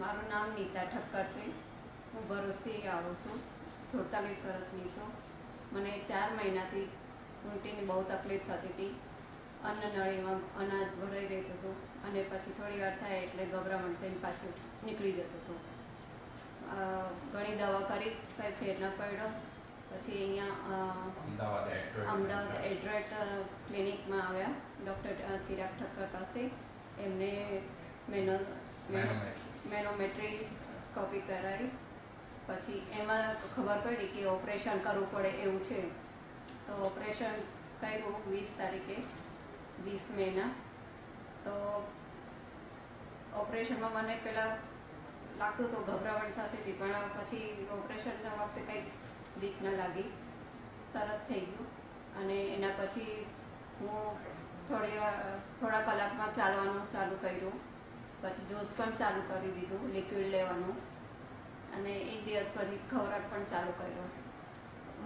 મારું નામ નીતા ઠક્કર છે. હું ભરૂચથી આવું છું. સુડતાલીસ વર્ષની છું. મને ચાર મહિનાથી ઉલટીની બહુ તકલીફ થતી હતી. અન્ન નળીમાં અનાજ ભરાઈ રહેતું હતું અને પછી થોડી વાર થાય એટલે ગભરામણ થઈને પાછું નીકળી જતું હતું. ઘણી દવા કરી કંઈ ફેર ન પડ્યો. પછી અહીંયા અમદાવાદ એડ્રેટ ક્લિનિકમાં આવ્યા ડૉક્ટર ચિરાગ ઠક્કર પાસે. એમને મેનો મેનોમેટ્રી. મેનોમેટ્રી સ્કોપી કરાવી પછી એમાં ખબર પડી કે ઓપરેશન કરવું પડે એવું છે. તો ઓપરેશન કર્યું વીસ તારીખે, વીસ મેના. તો ઓપરેશનમાં મને પહેલાં લાગતું હતું ગભરામણ થતી હતી, પણ પછી ઓપરેશનના વખતે કંઈક બીક ન લાગી. તરત થઈ ગયું. અને એના પછી હું થોડી થોડા કલાકમાં ચાલવાનું ચાલુ કર્યું. પછી જ્યુસ પણ ચાલુ કરી દીધું લિક્વિડ લેવાનું. અને એક દિવસ પછી ખોરાક પણ ચાલુ કર્યો.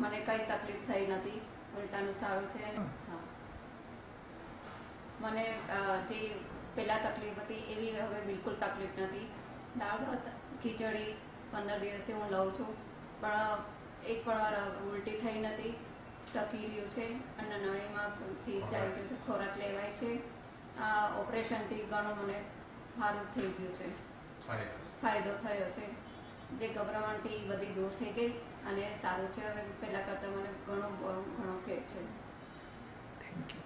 મને કંઈ તકલીફ થઈ નથી ઉલટાનું સારું છે. હા. મને જે પહેલાં તકલીફ હતી એવી હવે બિલકુલ તકલીફ નથી. દાળ ભાત ખીચડી પંદર દિવસથી હું લઉં છું. પણ એક પણ વાર ઉલટી થઈ નથી. ટકી રહ્યું છે અને નળીમાંથી જાય છે ખોરાક લેવાય છે. આ ઓપરેશનથી ઘણું મને સારું થઈ ગયું છે. ફાયદો. થયો છે. જે ગભરામણથી બધી દૂર થઈ ગઈ અને સારું છે. હવે પહેલાં કરતાં મને ઘણો ઘણો ફેર છે. Thank you